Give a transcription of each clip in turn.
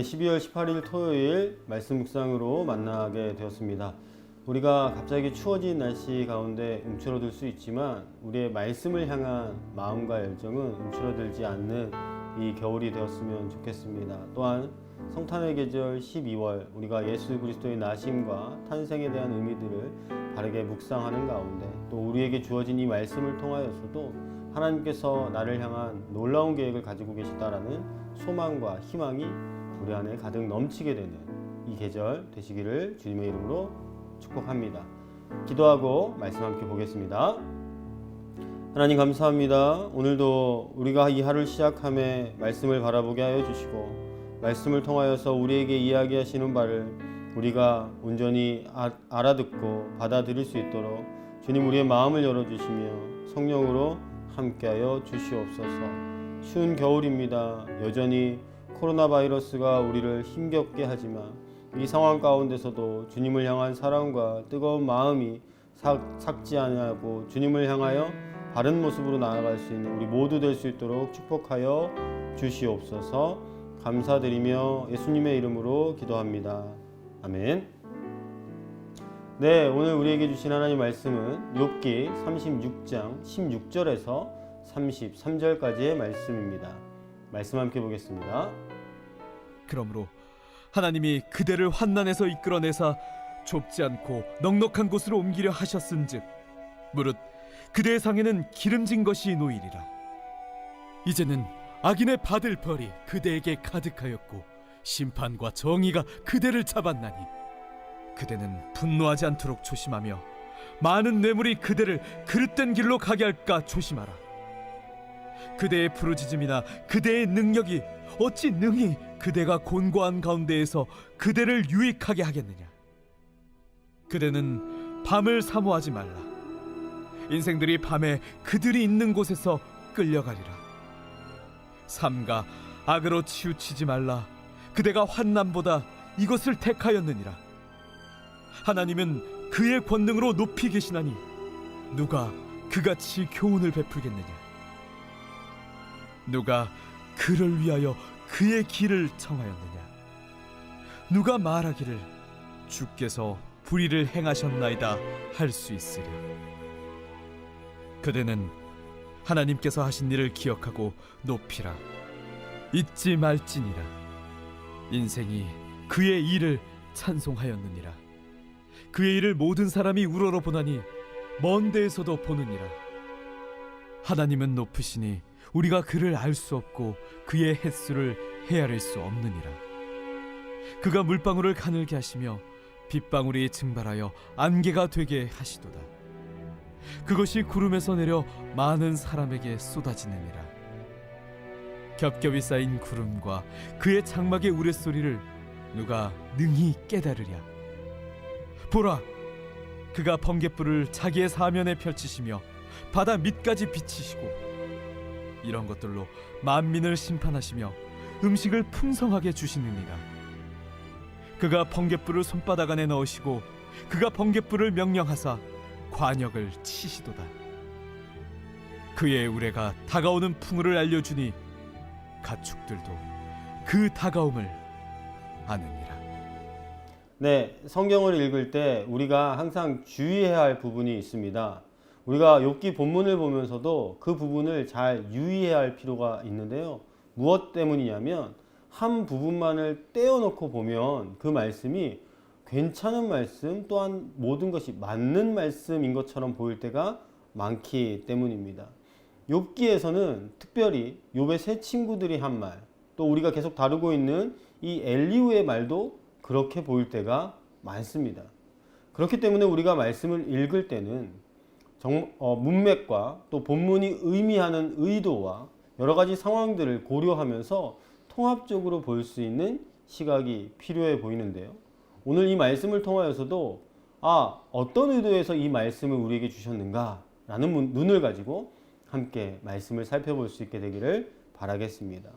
네, 12월 18일 토요일 말씀 묵상으로 만나게 되었습니다. 우리가 갑자기 추워진 날씨 가운데 움츠러들 수 있지만 우리의 말씀을 향한 마음과 열정은 움츠러들지 않는 이 겨울이 되었으면 좋겠습니다. 또한 성탄의 계절 12월 우리가 예수 그리스도의 나심과 탄생에 대한 의미들을 바르게 묵상하는 가운데 또 우리에게 주어진 이 말씀을 통하여서도 하나님께서 나를 향한 놀라운 계획을 가지고 계시다라는 소망과 희망이 우리 안에 가득 넘치게 되는 이 계절 되시기를 주님의 이름으로 축복합니다. 기도하고 말씀 함께 보겠습니다. 하나님 감사합니다. 오늘도 우리가 이 하루를 시작함에 말씀을 바라보게 하여 주시고 말씀을 통하여서 우리에게 이야기하시는 바를 우리가 온전히 아- 알아듣고 받아들일 수 있도록 주님 우리의 마음을 열어 주시며 성령으로 함께하여 주시옵소서. 추운 겨울입니다. 여전히 코로나 바이러스가 우리를 힘겹게 하지만 이 상황 가운데서도 주님을 향한 사랑과 뜨거운 마음이 삭, 삭지 아니하고 주님을 향하여 바른 모습으로 나아갈 수 있는 우리 모두 될 수 있도록 축복하여 주시옵소서 감사드리며 예수님의 이름으로 기도합니다. 아멘. 네, 오늘 우리에게 주신 하나님 말씀은 욥기 36장 16절에서 33절까지의 말씀입니다. 말씀 함께 보겠습니다. 그러므로 하나님이 그대를 환난에서 이끌어내사 좁지 않고 넉넉한 곳으로 옮기려 하셨은즉 무릇 그대의 상에는 기름진 것이 놓이리라 이제는 악인의 받을 벌이 그대에게 가득하였고 심판과 정의가 그대를 잡았나니 그대는 분노하지 않도록 조심하며 많은 뇌물이 그대를 그릇된 길로 가게 할까 조심하라 그대의 부르짖음이나 그대의 능력이 어찌 능히 그대가 곤고한 가운데에서 그대를 유익하게 하겠느냐? 그대는 밤을 사모하지 말라. 인생들이 밤에 그들이 있는 곳에서 끌려가리라. 삼가 악으로 치우치지 말라. 그대가 환난보다 이것을 택하였느니라. 하나님은 그의 권능으로 높이 계시나니 누가 그같이 교훈을 베풀겠느냐 누가 그를 위하여 그의 길을 청하였느냐? 누가 말하기를 주께서 불의를 행하셨나이다 할 수 있으랴. 그대는 하나님께서 하신 일을 기억하고 높이라. 잊지 말지니라. 인생이 그의 일을 찬송하였느니라. 그의 일을 모든 사람이 우러러 보나니 먼 데에서도 보느니라. 하나님은 높으시니 우리가 그를 알 수 없고 그의 횟수를 헤아릴 수 없느니라. 그가 물방울을 가늘게 하시며 빗방울이 증발하여 안개가 되게 하시도다. 그것이 구름에서 내려 많은 사람에게 쏟아지느니라. 겹겹이 쌓인 구름과 그의 장막의 우레소리를 누가 능히 깨달으랴. 보라, 그가 번갯불을 자기의 사면에 펼치시며 바다 밑까지 비치시고 이런 것들로 만민을 심판하시며 음식을 풍성하게 주시느니라. 그가 번갯불을 손바닥 안에 넣으시고 그가 번갯불을 명령하사 관역을 치시도다. 그의 우레가 다가오는 풍우를 알려주니 가축들도 그 다가옴을 아느니라. 네, 성경을 읽을 때 우리가 항상 주의해야 할 부분이 있습니다. 우리가 욥기 본문을 보면서도 그 부분을 잘 유의해야 할 필요가 있는데요. 무엇 때문이냐면 한 부분만을 떼어놓고 보면 그 말씀이 괜찮은 말씀 또한 모든 것이 맞는 말씀인 것처럼 보일 때가 많기 때문입니다. 욥기에서는 특별히 욥의 세 친구들이 한 말, 또 우리가 계속 다루고 있는 이 엘리우의 말도 그렇게 보일 때가 많습니다. 그렇기 때문에 우리가 말씀을 읽을 때는 정, 어, 문맥과 또 본문이 의미하는 의도와 여러 가지 상황들을 고려하면서 통합적으로 볼 수 있는 시각이 필요해 보이는데요. 오늘 이 말씀을 통하여서도 아, 어떤 의도에서 이 말씀을 우리에게 주셨는가 라는 문- 눈을 가지고 함께 말씀을 살펴볼 수 있게 되기를 바라겠습니다.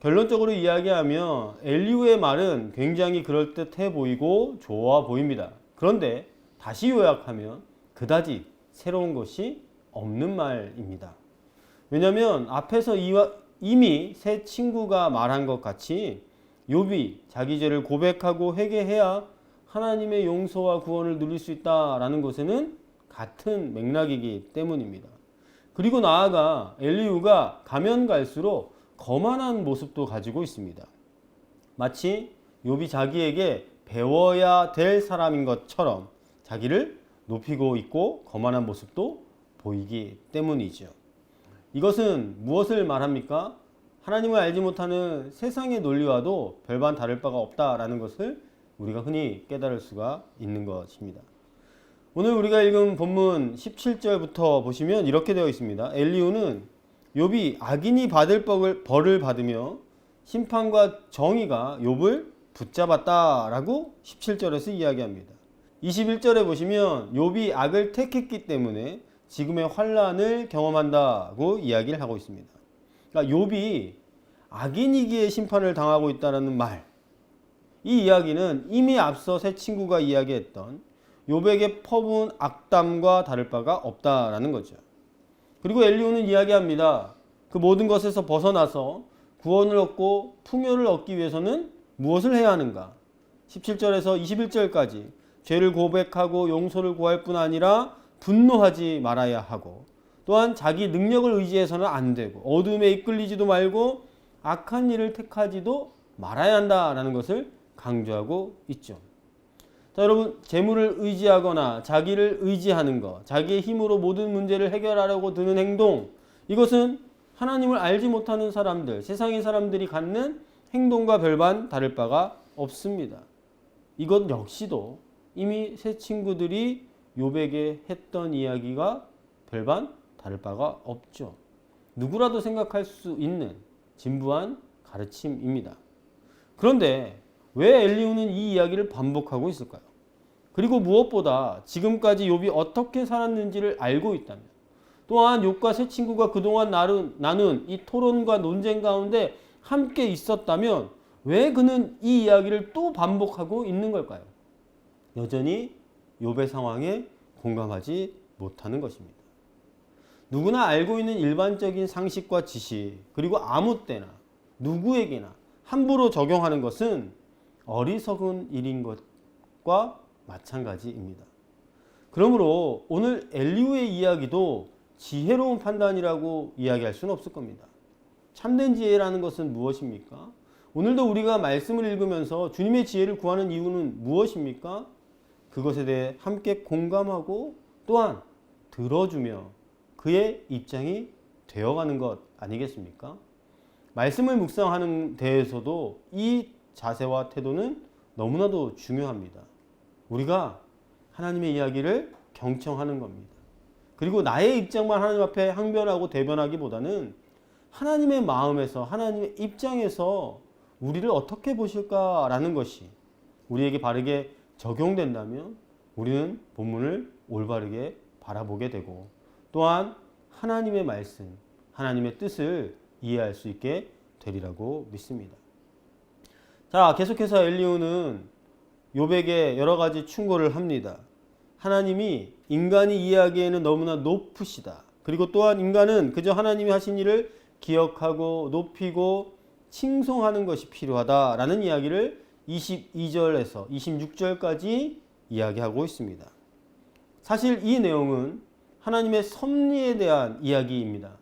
결론적으로 이야기하면 엘리우의 말은 굉장히 그럴듯해 보이고 좋아 보입니다. 그런데 다시 요약하면 그다지 새로운 것이 없는 말입니다. 왜냐하면 앞에서 이와- 이미 새 친구가 말한 것 같이 욥이 자기 죄를 고백하고 회개해야 하나님의 용서와 구원을 누릴 수 있다라는 것에는 같은 맥락이기 때문입니다. 그리고 나아가 엘리우가 가면 갈수록 거만한 모습도 가지고 있습니다. 마치 욥이 자기에게 배워야 될 사람인 것처럼 자기를 높이고 있고 거만한 모습도 보이기 때문이죠. 이것은 무엇을 말합니까? 하나님을 알지 못하는 세상의 논리와도 별반 다를 바가 없다라는 것을 우리가 흔히 깨달을 수가 있는 것입니다. 오늘 우리가 읽은 본문 17절부터 보시면 이렇게 되어 있습니다. 엘리우는 욥이 악인이 받을 벌을, 받으며 심판과 정의가 욥을 붙잡았다라고 17절에서 이야기합니다. 21절에 보시면 욥이 악을 택했기 때문에 지금의 환란을 경험한다고 이야기를 하고 있습니다. 그러니까 욥이 악인이기에 심판을 당하고 있다라는 말. 이 이야기는 이미 앞서 새 친구가 이야기했던 욥에게 퍼부은 악담과 다를 바가 없다라는 거죠. 그리고 엘리오는 이야기합니다. 그 모든 것에서 벗어나서 구원을 얻고 풍요를 얻기 위해서는 무엇을 해야 하는가? 17절에서 21절까지 죄를 고백하고 용서를 구할 뿐 아니라 분노하지 말아야 하고 또한 자기 능력을 의지해서는 안 되고 어둠에 이끌리지도 말고 악한 일을 택하지도 말아야 한다라는 것을 강조하고 있죠. 자, 여러분, 재물을 의지하거나 자기를 의지하는 것, 자기의 힘으로 모든 문제를 해결하려고 드는 행동, 이것은 하나님을 알지 못하는 사람들, 세상의 사람들이 갖는 행동과 별반 다를 바가 없습니다. 이것 역시도 이미 새 친구들이 요백에 했던 이야기가 별반 다를 바가 없죠. 누구라도 생각할 수 있는 진부한 가르침입니다. 그런데 왜 엘리우는 이 이야기를 반복하고 있을까요? 그리고 무엇보다 지금까지 욥이 어떻게 살았는지를 알고 있다면 또한 욥과 새 친구가 그동안 나눈, 나눈 이 토론과 논쟁 가운데 함께 있었다면 왜 그는 이 이야기를 또 반복하고 있는 걸까요? 여전히 욥의 상황에 공감하지 못하는 것입니다. 누구나 알고 있는 일반적인 상식과 지식 그리고 아무 때나 누구에게나 함부로 적용하는 것은 어리석은 일인 것과 마찬가지입니다. 그러므로 오늘 엘리우의 이야기도 지혜로운 판단이라고 이야기할 수는 없을 겁니다. 참된 지혜라는 것은 무엇입니까? 오늘도 우리가 말씀을 읽으면서 주님의 지혜를 구하는 이유는 무엇입니까? 그것에 대해 함께 공감하고 또한 들어주며 그의 입장이 되어가는 것 아니겠습니까? 말씀을 묵상하는 데에서도 이 자세와 태도는 너무나도 중요합니다. 우리가 하나님의 이야기를 경청하는 겁니다. 그리고 나의 입장만 하나님 앞에 항변하고 대변하기보다는 하나님의 마음에서 하나님의 입장에서 우리를 어떻게 보실까라는 것이 우리에게 바르게 적용된다면 우리는 본문을 올바르게 바라보게 되고 또한 하나님의 말씀, 하나님의 뜻을 이해할 수 있게 되리라고 믿습니다. 자, 계속해서 엘리오는 요백에 여러 가지 충고를 합니다. 하나님이 인간이 이해하기에는 너무나 높으시다. 그리고 또한 인간은 그저 하나님이 하신 일을 기억하고 높이고 칭송하는 것이 필요하다라는 이야기를 22절에서 26절까지 이야기하고 있습니다. 사실 이 내용은 하나님의 섭리에 대한 이야기입니다.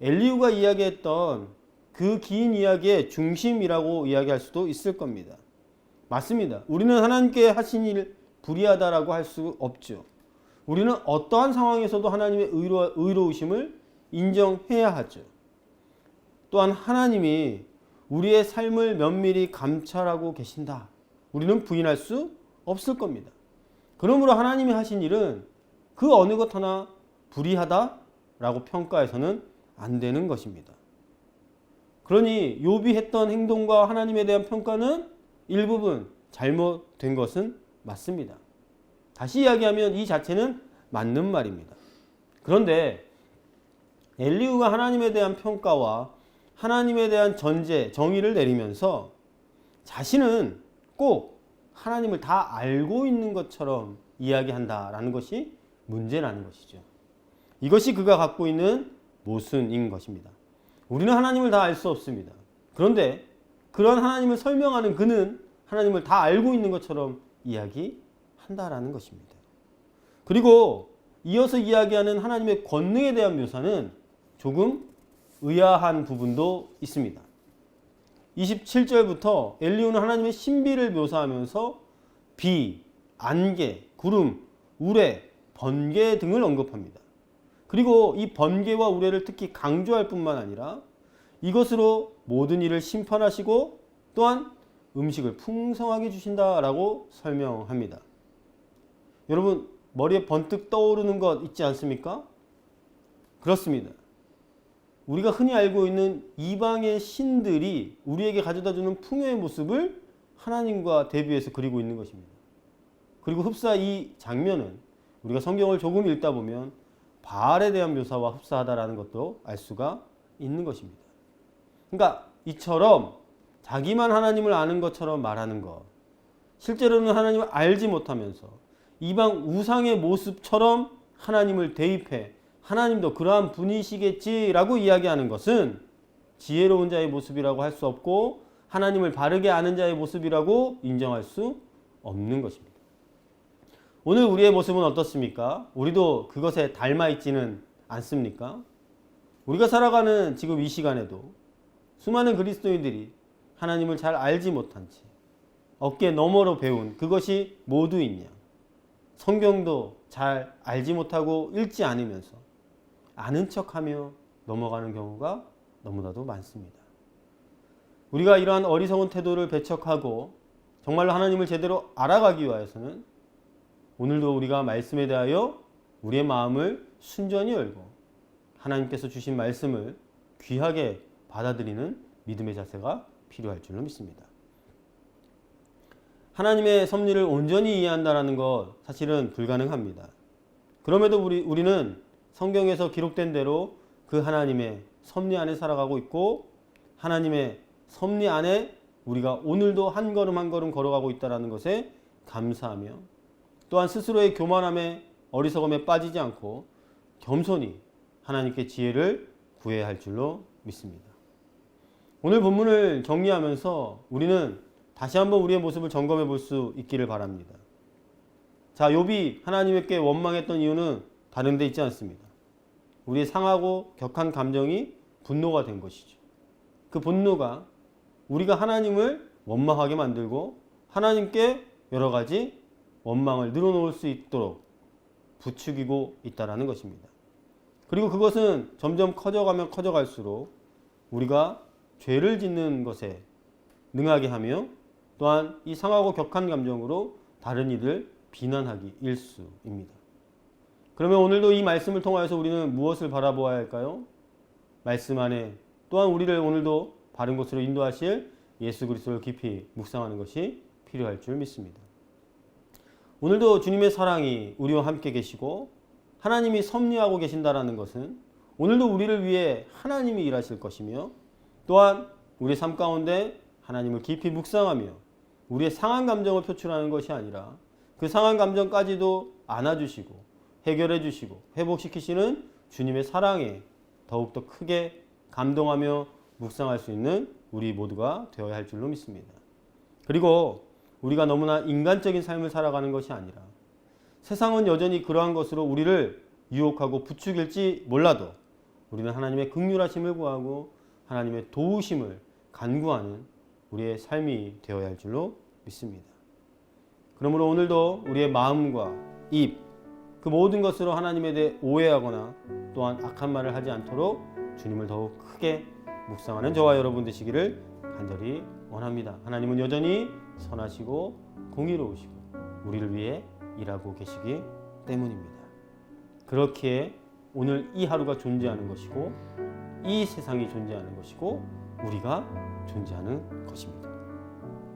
엘리우가 이야기했던 그 긴 이야기의 중심이라고 이야기할 수도 있을 겁니다. 맞습니다. 우리는 하나님께 하신 일 불의하다라고 할 수 없죠. 우리는 어떠한 상황에서도 하나님의 의로, 의로우심을 인정해야 하죠. 또한 하나님이 우리의 삶을 면밀히 감찰하고 계신다. 우리는 부인할 수 없을 겁니다. 그러므로 하나님이 하신 일은 그 어느 것 하나 불의하다라고 평가해서는 안 되는 것입니다. 그러니 욥이 했던 행동과 하나님에 대한 평가는 일부분 잘못된 것은 맞습니다. 다시 이야기하면 이 자체는 맞는 말입니다. 그런데 엘리우가 하나님에 대한 평가와 하나님에 대한 전제, 정의를 내리면서 자신은 꼭 하나님을 다 알고 있는 것처럼 이야기한다라는 것이 문제라는 것이죠. 이것이 그가 갖고 있는 모순인 것입니다. 우리는 하나님을 다 알 수 없습니다. 그런데 그런 하나님을 설명하는 그는 하나님을 다 알고 있는 것처럼 이야기한다라는 것입니다. 그리고 이어서 이야기하는 하나님의 권능에 대한 묘사는 조금 의아한 부분도 있습니다. 27절부터 엘리후는 하나님의 신비를 묘사하면서 비, 안개, 구름, 우레, 번개 등을 언급합니다. 그리고 이 번개와 우레를 특히 강조할 뿐만 아니라 이것으로 모든 일을 심판하시고 또한 음식을 풍성하게 주신다라고 설명합니다. 여러분 머리에 번뜩 떠오르는 것 있지 않습니까? 그렇습니다. 우리가 흔히 알고 있는 이방의 신들이 우리에게 가져다 주는 풍요의 모습을 하나님과 대비해서 그리고 있는 것입니다. 그리고 흡사 이 장면은 우리가 성경을 조금 읽다 보면 바알에 대한 묘사와 흡사하다라는 것도 알 수가 있는 것입니다. 그러니까 이처럼 자기만 하나님을 아는 것처럼 말하는 것, 실제로는 하나님을 알지 못하면서 이방 우상의 모습처럼 하나님을 대입해 하나님도 그러한 분이시겠지라고 이야기하는 것은 지혜로운 자의 모습이라고 할 수 없고 하나님을 바르게 아는 자의 모습이라고 인정할 수 없는 것입니다. 오늘 우리의 모습은 어떻습니까? 우리도 그것에 닮아 있지는 않습니까? 우리가 살아가는 지금 이 시간에도 수많은 그리스도인들이 하나님을 잘 알지 못한 채 어깨 너머로 배운 그것이 모두 있냐? 성경도 잘 알지 못하고 읽지 않으면서 아는 척하며 넘어가는 경우가 너무나도 많습니다. 우리가 이러한 어리석은 태도를 배척하고 정말로 하나님을 제대로 알아가기 위하여서는 오늘도 우리가 말씀에 대하여 우리의 마음을 순전히 열고 하나님께서 주신 말씀을 귀하게 받아들이는 믿음의 자세가 필요할 줄로 믿습니다. 하나님의 섭리를 온전히 이해한다라는 것 사실은 불가능합니다. 그럼에도 우리, 우리는 성경에서 기록된 대로 그 하나님의 섭리 안에 살아가고 있고 하나님의 섭리 안에 우리가 오늘도 한 걸음 한 걸음 걸어가고 있다라는 것에 감사하며 또한 스스로의 교만함에 어리석음에 빠지지 않고 겸손히 하나님께 지혜를 구해야 할 줄로 믿습니다. 오늘 본문을 정리하면서 우리는 다시 한번 우리의 모습을 점검해 볼 수 있기를 바랍니다. 자, 욥이 하나님께 원망했던 이유는 다른 데 있지 않습니다. 우리의 상하고 격한 감정이 분노가 된 것이죠. 그 분노가 우리가 하나님을 원망하게 만들고 하나님께 여러 가지 원망을 늘어놓을 수 있도록 부추기고 있다라는 것입니다. 그리고 그것은 점점 커져가면 커져갈수록 우리가 죄를 짓는 것에 능하게 하며 또한 이 상하고 격한 감정으로 다른 이를 비난하기 일수입니다. 그러면 오늘도 이 말씀을 통하여서 우리는 무엇을 바라보아야 할까요? 말씀 안에 또한 우리를 오늘도 바른 곳으로 인도하실 예수 그리스도를 깊이 묵상하는 것이 필요할 줄 믿습니다. 오늘도 주님의 사랑이 우리와 함께 계시고 하나님이 섭리하고 계신다라는 것은 오늘도 우리를 위해 하나님이 일하실 것이며 또한 우리 삶 가운데 하나님을 깊이 묵상하며 우리의 상한 감정을 표출하는 것이 아니라 그 상한 감정까지도 안아주시고 해결해 주시고 회복시키시는 주님의 사랑에 더욱더 크게 감동하며 묵상할 수 있는 우리 모두가 되어야 할 줄로 믿습니다. 그리고 우리가 너무나 인간적인 삶을 살아가는 것이 아니라 세상은 여전히 그러한 것으로 우리를 유혹하고 부추길지 몰라도 우리는 하나님의 극률하심을 구하고 하나님의 도우심을 간구하는 우리의 삶이 되어야 할 줄로 믿습니다. 그러므로 오늘도 우리의 마음과 입, 그 모든 것으로 하나님에 대해 오해하거나 또한 악한 말을 하지 않도록 주님을 더욱 크게 묵상하는 저와 여러분 되시기를 간절히 원합니다. 하나님은 여전히 선하시고 공의로우시고 우리를 위해 일하고 계시기 때문입니다. 그렇기에 오늘 이 하루가 존재하는 것이고 이 세상이 존재하는 것이고 우리가 존재하는 것입니다.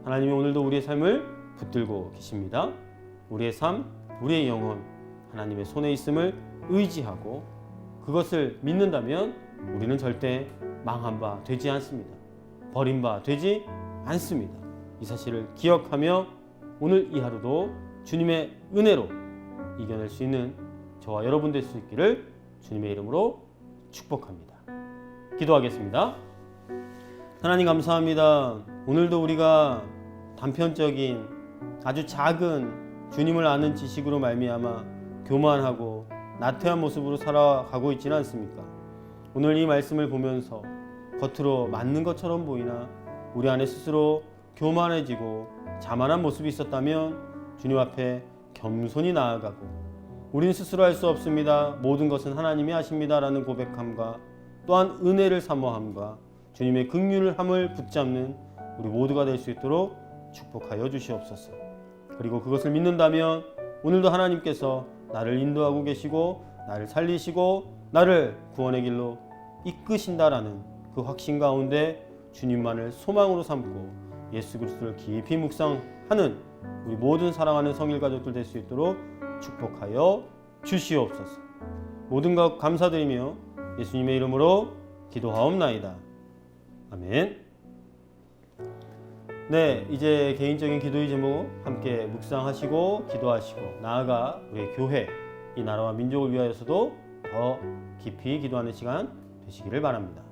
하나님이 오늘도 우리의 삶을 붙들고 계십니다. 우리의 삶, 우리의 영혼 하나님의 손에 있음을 의지하고 그것을 믿는다면 우리는 절대 망한 바 되지 않습니다. 버린 바 되지 않습니다. 이 사실을 기억하며 오늘 이 하루도 주님의 은혜로 이겨낼 수 있는 저와 여러분 될 수 있기를 주님의 이름으로 축복합니다. 기도하겠습니다. 하나님 감사합니다. 오늘도 우리가 단편적인 아주 작은 주님을 아는 지식으로 말미암아 교만하고 나태한 모습으로 살아가고 있지는 않습니까? 오늘 이 말씀을 보면서 겉으로 맞는 것처럼 보이나 우리 안에 스스로 교만해지고 자만한 모습이 있었다면 주님 앞에 겸손히 나아가고 우리는 스스로 할 수 없습니다. 모든 것은 하나님이 하십니다라는 고백함과 또한 은혜를 사모함과 주님의 긍휼을 함을 붙잡는 우리 모두가 될 수 있도록 축복하여 주시옵소서. 그리고 그것을 믿는다면 오늘도 하나님께서 나를 인도하고 계시고 나를 살리시고 나를 구원의 길로 이끄신다라는 그 확신 가운데 주님만을 소망으로 삼고 예수 그리스도를 깊이 묵상하는 우리 모든 사랑하는 성일 가족들 될 수 있도록 축복하여 주시옵소서. 모든 것 감사드리며 예수님의 이름으로 기도하옵나이다. 아멘. 네, 이제 개인적인 기도의 제목 함께 묵상하시고 기도하시고 나아가 우리 교회 이 나라와 민족을 위하여서도 더 깊이 기도하는 시간 되시기를 바랍니다.